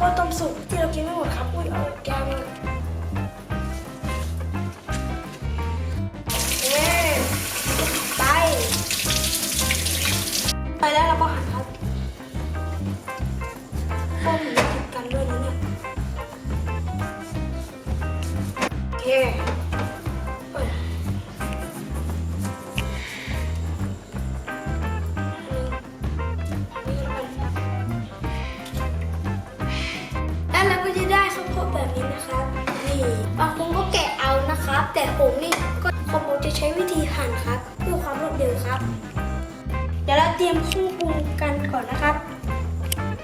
ข้าวต้มสุกที่เรากินไม่หมดครับ อุ้ยเอาแก้วมาเย้ไป ไปแล้วเราก็หันครับพวกหมูติดกันด้วยนะเนี่ยโอเค เราก็จะได้ข้าวโพดแบบนี้นะครับนี่บางคนก็แกะเอานะครับ แต่ผมนี่ก็ผมจะใช้วิธีหั่นครับเพื่อความรวดเร็วครับ เดี๋ยวเราเตรียมเครื่องปรุงกันก่อนนะครับ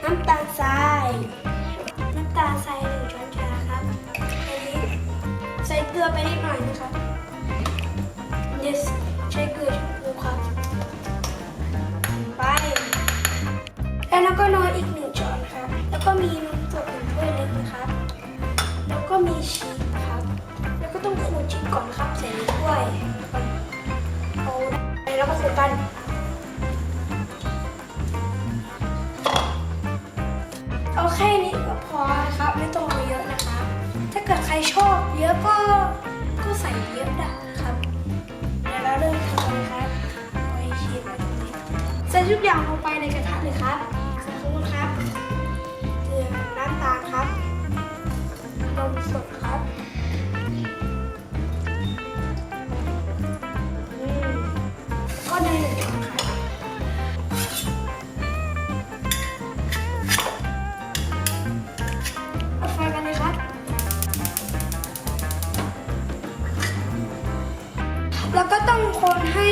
น้ำตาลทรายน้ำตาลทรายหนึ่งช้อนชาครับอันนี้ใส่เกลือไปนิดหน่อยนะครับ yes ใช้เกลือ มีชีสครับ แล้วก็ต้องขูดชีสก่อนครับใส่ในถ้วยเอาแล้วก็ใส่กันเอาแค่นี้ก็พอครับไม่ต้องเอาเยอะนะคะ ถ้าเกิดใครชอบเยอะก็ก็ใส่เยอะได้นะครับเดี๋ยวเราเริ่มทำเลยครับเอาชีสไว้ตรงนี้ใส่ทุกอย่างลงไปในกระทะเลยครับ นมสดครับอืมก็เนยหนึ่งช้อนครับปิดไฟกันเลยครับแล้วก็ต้องคนให้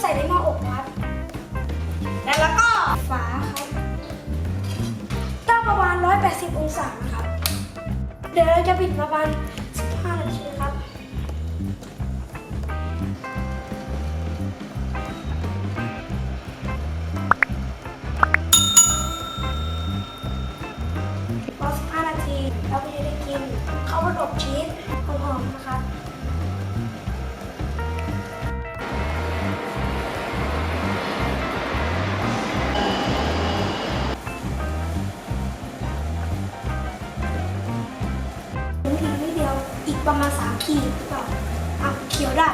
ใส่ในหม้ออบครับแล้วก็ฝาครับตั้งประมาณ 180 องศานะครับ เดี๋ยวเราจะปิดประมาณ มาณสามขีดหรือเปล่าอะเขียวได้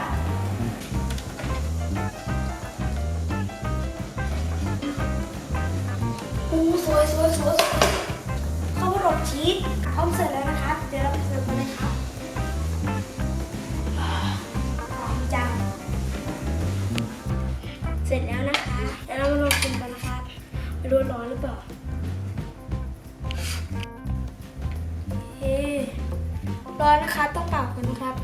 อู้สวยสวยสวยสวยข้าวโพดชีสพร้อมเสร็จแล้วนะครับเดี๋ยวเราไปเสิร์ฟกันเลยครับหอมจัง เสร็จแล้วนะคะเดี๋ยวเรามาลองชิมกันนะครับไม่รู้ร้อนหรือเปล่า ร้อนนะคะต้องเป่ากันนะครับ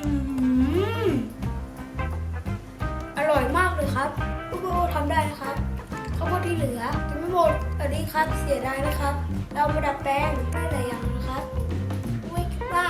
อืมอร่อยมากเลยครับลูกโบทำได้นะครับข้าวโพดที่เหลือจะไม่หมดอันนี้ครับเสียดายนะครับ เรามาดัดแปลงได้หลายอย่างนะครับไม่ว่า